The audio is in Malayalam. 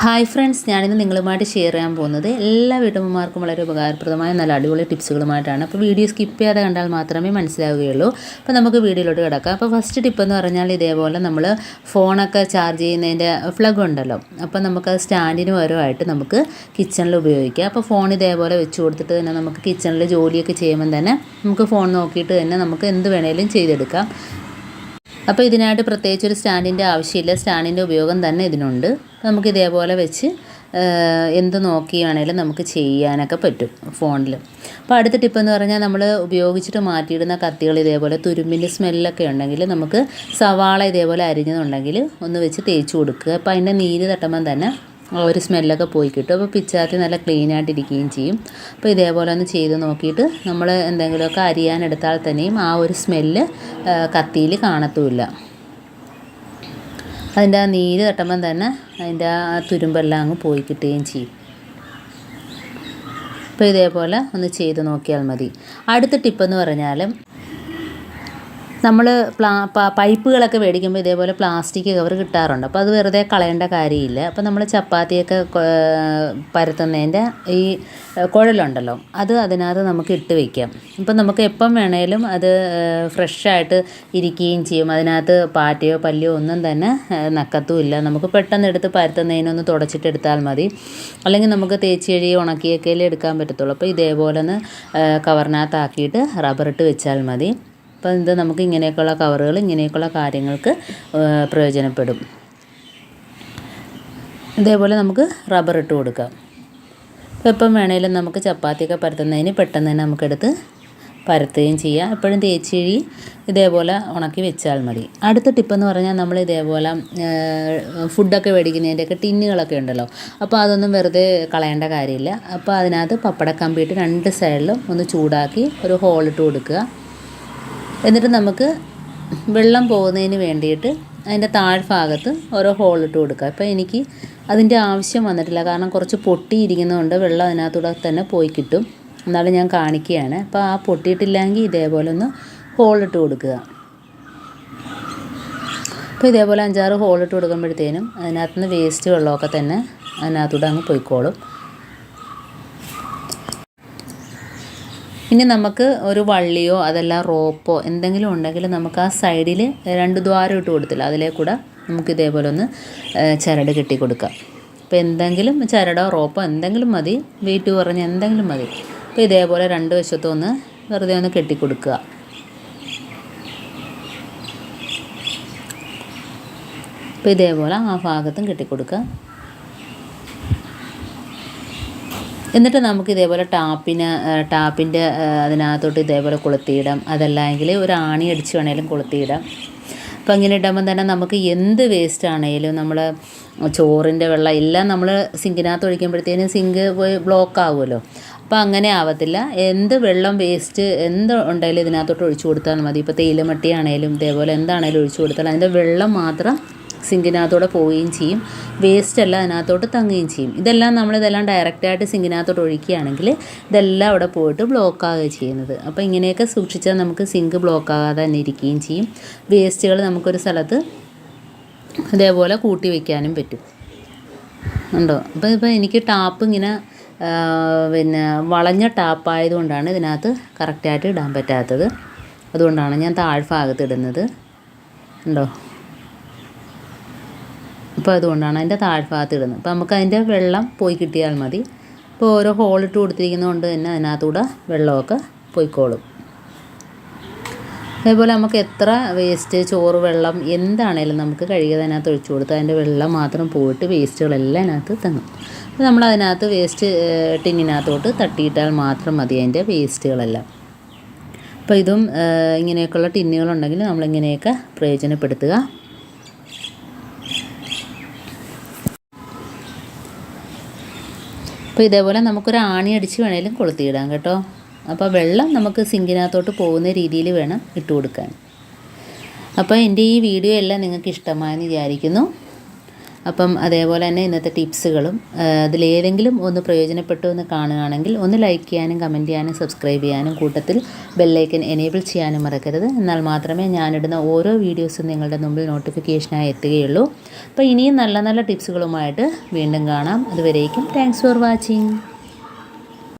ഹായ് ഫ്രണ്ട്സ് ഞാനിന്ന് നിങ്ങളുമായിട്ട് ഷെയർ ചെയ്യാൻ പോകുന്നത് എല്ലാ വീട്ടമ്മമാർക്കും വളരെ ഉപകാരപ്രദമായ നല്ല അടിപൊളി ടിപ്സുകളുമായിട്ടാണ് അപ്പോൾ വീഡിയോ സ്കിപ്പ് ചെയ്യാതെ കണ്ടാൽ മാത്രമേ മനസ്സിലാവുകയുള്ളൂ. അപ്പോൾ നമുക്ക് വീഡിയോയിലോട്ട് കിടക്കാം. അപ്പോൾ ഫസ്റ്റ് ടിപ്പ് എന്ന് പറഞ്ഞാൽ ഇതേപോലെ നമ്മൾ ഫോണൊക്കെ ചാർജ് ചെയ്യുന്നതിന്റെ ഫ്ലഗ് ഉണ്ടല്ലോ. അപ്പോൾ നമുക്ക് അത് സ്റ്റാൻഡിന് പകരമായിട്ട് നമുക്ക് കിച്ചണിൽ ഉപയോഗിക്കാം. അപ്പോൾ ഫോൺ ഇതേപോലെ വെച്ച് കൊടുത്തിട്ട് തന്നെ നമുക്ക് കിച്ചണിൽ ജോലിയൊക്കെ ചെയ്യുമ്പോൾ തന്നെ നമുക്ക് ഫോൺ നോക്കിയിട്ട് തന്നെ നമുക്ക് എന്ത് വേണേലും ചെയ്തെടുക്കാം. അപ്പോൾ ഇതിനായിട്ട് പ്രത്യേകിച്ച് ഒരു സ്റ്റാൻഡിന്റെ ആവശ്യമില്ല. സ്റ്റാൻഡിന്റെ ഉപയോഗം തന്നെ ഇതിനുണ്ട്. നമുക്ക് ഇതേപോലെ വെച്ച് എന്ത് നോക്കിയാണേലും നമുക്ക് ചെയ്യാനൊക്കെ പറ്റും ഫോണിൽ അപ്പോൾ അടുത്ത ടിപ്പ് എന്ന് പറഞ്ഞാൽ നമ്മൾ ഉപയോഗിച്ചിട്ട് മാറ്റിയിടുന്ന കത്തികൾ ഇതേപോലെ തുരുമ്പിന്റെ സ്മെല്ലൊക്കെ ഉണ്ടെങ്കിൽ നമുക്ക് സവാള ഇതേപോലെ അരിഞ്ഞതുണ്ടെങ്കിൽ ഒന്ന് വെച്ച് തേച്ച് കൊടുക്കുക. അപ്പോൾ അതിന്റെ നീര് തട്ടുമ്പം തന്നെ ഒരു സ്മെല്ലൊക്കെ പോയി കിട്ടും. അപ്പോൾ പിച്ചാത്തി നല്ല ക്ലീൻ ആയിട്ടിരിക്കുകയും ചെയ്യും. അപ്പോൾ ഇതേപോലെ ഒന്ന് ചെയ്ത് നോക്കിയിട്ട് നമ്മൾ എന്തെങ്കിലുമൊക്കെ അരിയാനെടുത്താൽ തന്നെയും ആ ഒരു സ്മെല്ല് കത്തിയിൽ കാണത്തുമില്ല. അതിന്റെ ആ നീര് തട്ടുമ്പം തന്നെ അതിന്റെ ആ തുരുമ്പെല്ലാം അങ്ങ് പോയി കിട്ടുകയും ചെയ്യും. അപ്പോൾ ഇതേപോലെ ഒന്ന് ചെയ്ത് നോക്കിയാൽ മതി. അടുത്ത ടിപ്പെന്ന് പറഞ്ഞാൽ നമ്മൾ പ്ലാ പൈപ്പുകളൊക്കെ മേടിക്കുമ്പോൾ ഇതേപോലെ പ്ലാസ്റ്റിക് കവർ കിട്ടാറുണ്ട്. അപ്പോൾ അത് വെറുതെ കളയേണ്ട കാര്യമില്ല. അപ്പോൾ നമ്മൾ ചപ്പാത്തിയൊക്കെ പരത്തുന്നതിന്റെ ഈ കുഴലുണ്ടല്ലോ അത് അതിനകത്ത് നമുക്ക് ഇട്ട് വയ്ക്കാം ഇപ്പം നമുക്ക് എപ്പം വേണേലും അത് ഫ്രഷായിട്ട് ഇരിക്കുകയും ചെയ്യും. അതിനകത്ത് പാറ്റയോ പല്ലിയോ ഒന്നും തന്നെ നക്കത്തുമില്ല നമുക്ക് പെട്ടെന്ന് എടുത്ത് പരത്തുന്നതിനൊന്ന് തുടച്ചിട്ട് എടുത്താൽ മതി. അല്ലെങ്കിൽ നമുക്ക് തേച്ച് കഴുകി ഉണക്കിയൊക്കെ എടുക്കാൻ പറ്റത്തുള്ളൂ. അപ്പോൾ ഇതേപോലെ ഒന്ന് കവറിനകത്താക്കിയിട്ട് റബ്ബറിട്ട് വെച്ചാൽ മതി. അപ്പോൾ ഇത് നമുക്ക് ഇങ്ങനെയൊക്കെയുള്ള കവറുകൾ ഇങ്ങനെയൊക്കെയുള്ള കാര്യങ്ങൾക്ക് പ്രയോജനപ്പെടും. ഇതേപോലെ നമുക്ക് റബ്ബർ ഇട്ട് കൊടുക്കാം. അപ്പോൾ എപ്പം വേണേലും നമുക്ക് ചപ്പാത്തിയൊക്കെ പരത്തുന്നതിന് പെട്ടെന്ന് തന്നെ നമുക്കെടുത്ത് പരത്തുകയും ചെയ്യാം. എപ്പോഴും തേച്ചിഴി ഇതേപോലെ ഉണക്കി വെച്ചാൽ മതി. അടുത്ത ടിപ്പെന്ന് പറഞ്ഞാൽ നമ്മൾ ഇതേപോലെ ഫുഡൊക്കെ മേടിക്കുന്നതിന്റെയൊക്കെ ടിന്നുകളൊക്കെ ഉണ്ടല്ലോ. അപ്പോൾ അതൊന്നും വെറുതെ കളയേണ്ട കാര്യമില്ല. അപ്പോൾ അതിനകത്ത് പപ്പടക്കമ്പിയിട്ട് രണ്ട് സൈഡിലും ഒന്ന് ചൂടാക്കി ഒരു ഹോളിട്ട് കൊടുക്കുക. എന്നിട്ട് നമുക്ക് വെള്ളം പോകുന്നതിന് വേണ്ടിയിട്ട് അതിന്റെ താഴ്ഭാഗത്ത് ഓരോ ഹോളിട്ട് കൊടുക്കുക. അപ്പോൾ എനിക്ക് അതിന്റെ ആവശ്യം വന്നിട്ടില്ല. കാരണം കുറച്ച് പൊട്ടിയിരിക്കുന്നതുകൊണ്ട് വെള്ളം അതിനകത്തൂടെ തന്നെ പോയി കിട്ടും. എന്നാലും ഞാൻ കാണിക്കുകയാണ്. അപ്പോൾ ആ പൊട്ടിയിട്ടില്ലെങ്കിൽ ഇതേപോലെ ഒന്ന് ഹോളിട്ട് കൊടുക്കുക. അപ്പോൾ ഇതേപോലെ അഞ്ചാറ് ഹോളിട്ട് കൊടുക്കുമ്പോഴത്തേനും അതിനകത്തുനിന്ന് വേസ്റ്റ് വെള്ളമൊക്കെ തന്നെ അതിനകത്തൂടെ അങ്ങ് പോയിക്കോളും. ഇനി നമുക്ക് ഒരു വള്ളിയോ അതല്ല റോപ്പോ എന്തെങ്കിലും ഉണ്ടെങ്കിൽ നമുക്ക് ആ സൈഡിൽ രണ്ട് ദ്വാരം ഇട്ട് കൊടുത്തില്ല. അതിലേ കൂടെ നമുക്ക് ഇതേപോലെ ഒന്ന് ചരട് കെട്ടി കൊടുക്കാം. അപ്പോൾ എന്തെങ്കിലും ചരടോ റോപ്പോ എന്തെങ്കിലും മതി. വെയിറ്റ് കുറഞ്ഞ എന്തെങ്കിലും മതി. അപ്പോൾ ഇതേപോലെ രണ്ട് വശത്തും ഒന്ന് വെറുതെ ഒന്ന് കെട്ടി കൊടുക്കുക. അപ്പോൾ ഇതേപോലെ ആ ഭാഗത്തും കെട്ടിക്കൊടുക്കുക എന്നിട്ട് നമുക്ക് ഇതേപോലെ ടാപ്പിന് ടാപ്പിന്റെ അതിനകത്തോട്ട് ഇതേപോലെ കൊളുത്തിയിടാം. അതല്ലെങ്കിൽ ഒരു ആണി അടിച്ച് വേണേലും കൊളുത്തിയിടാം. അപ്പം ഇങ്ങനെ ഇടുമ്പം തന്നെ നമുക്ക് എന്ത് വേസ്റ്റ് ആണെങ്കിലും നമ്മൾ ചോറിന്റെ വെള്ളം എല്ലാം നമ്മൾ സിങ്കിനകത്ത് ഒഴിക്കുമ്പോഴത്തേനും സിങ്ക് പോയി ബ്ലോക്ക് ആകുമല്ലോ അപ്പോൾ അങ്ങനെ ആവത്തില്ല. എന്ത് വെള്ളം വേസ്റ്റ് എന്ത് ഉണ്ടെങ്കിലും ഇതിനകത്തോട്ട് ഒഴിച്ചു കൊടുത്താൽ മതി. ഇപ്പോൾ തേയിലമട്ടിയാണേലും ഇതേപോലെ എന്താണേലും ഒഴിച്ചു കൊടുത്താൽ അതിന്റെ വെള്ളം മാത്രം സിങ്കിനകത്തൂടെ പോവുകയും ചെയ്യും. വേസ്റ്റ് എല്ലാം അതിനകത്തോട്ട് തങ്ങുകയും ചെയ്യും. ഇതെല്ലാം നമ്മൾ ഇതെല്ലാം ഡയറക്റ്റായിട്ട് സിങ്കിനകത്തോട്ട് ഒഴിക്കുകയാണെങ്കിൽ ഇതെല്ലാം അവിടെ പോയിട്ട് ബ്ലോക്ക് ആവുകയും ചെയ്യുന്നത്. അപ്പോൾ ഇങ്ങനെയൊക്കെ സൂക്ഷിച്ചാൽ നമുക്ക് സിങ്ക് ബ്ലോക്ക് ആകാതെ തന്നെ ഇരിക്കുകയും ചെയ്യും. വേസ്റ്റുകൾ നമുക്കൊരു സ്ഥലത്ത് ഇതേപോലെ കൂട്ടി വയ്ക്കാനും പറ്റും. ഉണ്ടോ? അപ്പോൾ ഇപ്പോൾ എനിക്ക് ടാപ്പ് ഇങ്ങനെ പിന്നെ വളഞ്ഞ ടാപ്പായതുകൊണ്ടാണ് ഇതിനകത്ത് കറക്റ്റായിട്ട് ഇടാൻ പറ്റാത്തത്. അതുകൊണ്ടാണ് ഞാൻ താഴ്ഭാഗത്ത് ഇടുന്നത്. ഉണ്ടോ? അപ്പോൾ അതുകൊണ്ടാണ് അതിന്റെ താഴ്ഭാഗത്ത് ഇടുന്നത്. അപ്പോൾ നമുക്ക് അതിന്റെ വെള്ളം പോയി കിട്ടിയാൽ മതി. ഇപ്പോൾ ഓരോ ഹോളിട്ട് കൊടുത്തിരിക്കുന്നതുകൊണ്ട് തന്നെ അതിനകത്തൂടെ വെള്ളമൊക്കെ പോയിക്കോളും. അതേപോലെ നമുക്ക് എത്ര വേസ്റ്റ് ചോറ് വെള്ളം എന്താണേലും നമുക്ക് കഴുകിയത് അതിനകത്ത് ഒഴിച്ചു കൊടുത്ത് അതിന്റെ വെള്ളം മാത്രം പോയിട്ട് വേസ്റ്റുകളെല്ലാം അതിനകത്ത് തങ്ങും അപ്പോൾ നമ്മൾ അതിനകത്ത് വേസ്റ്റ് ടിന്നിനകത്തോട്ട് തട്ടിയിട്ടാൽ മാത്രം മതി അതിന്റെ വേസ്റ്റുകളെല്ലാം അപ്പോൾ ഇതും ഇങ്ങനെയൊക്കെയുള്ള ടിന്നുകളുണ്ടെങ്കിൽ നമ്മളിങ്ങനെയൊക്കെ പ്രയോജനപ്പെടുത്തുക. അപ്പോൾ ഇതേപോലെ നമുക്കൊരു ആണി അടിച്ച് വേണേലും കൊളുത്തിയിടാം കേട്ടോ. അപ്പോൾ വെള്ളം നമുക്ക് സിങ്കിനകത്തോട്ട് പോകുന്ന രീതിയിൽ വേണം ഇട്ട് കൊടുക്കാൻ. അപ്പോൾ എന്റെ ഈ വീഡിയോ എല്ലാം നിങ്ങൾക്ക് ഇഷ്ടമായെന്ന് വിചാരിക്കുന്നു. അപ്പം അതേപോലെ തന്നെ ഇന്നത്തെ ടിപ്സുകളും അതിലേതെങ്കിലും ഒന്ന് പ്രയോജനപ്പെട്ടു എന്ന് കാണുകയാണെങ്കിൽ ഒന്ന് ലൈക്ക് ചെയ്യാനും കമന്റ് ചെയ്യാനും സബ്സ്ക്രൈബ് ചെയ്യാനും കൂട്ടത്തിൽ ബെല്ലൈക്കൻ എനേബിൾ ചെയ്യാനും മറക്കരുത്. എന്നാൽ മാത്രമേ ഞാനിടുന്ന ഓരോ വീഡിയോസും നിങ്ങളുടെ മുമ്പിൽ നോട്ടിഫിക്കേഷനായി എത്തുകയുള്ളൂ. അപ്പോൾ ഇനിയും നല്ല നല്ല ടിപ്സുകളുമായിട്ട് വീണ്ടും കാണാം. അതുവരേക്കും താങ്ക്സ് ഫോർ വാച്ചിങ്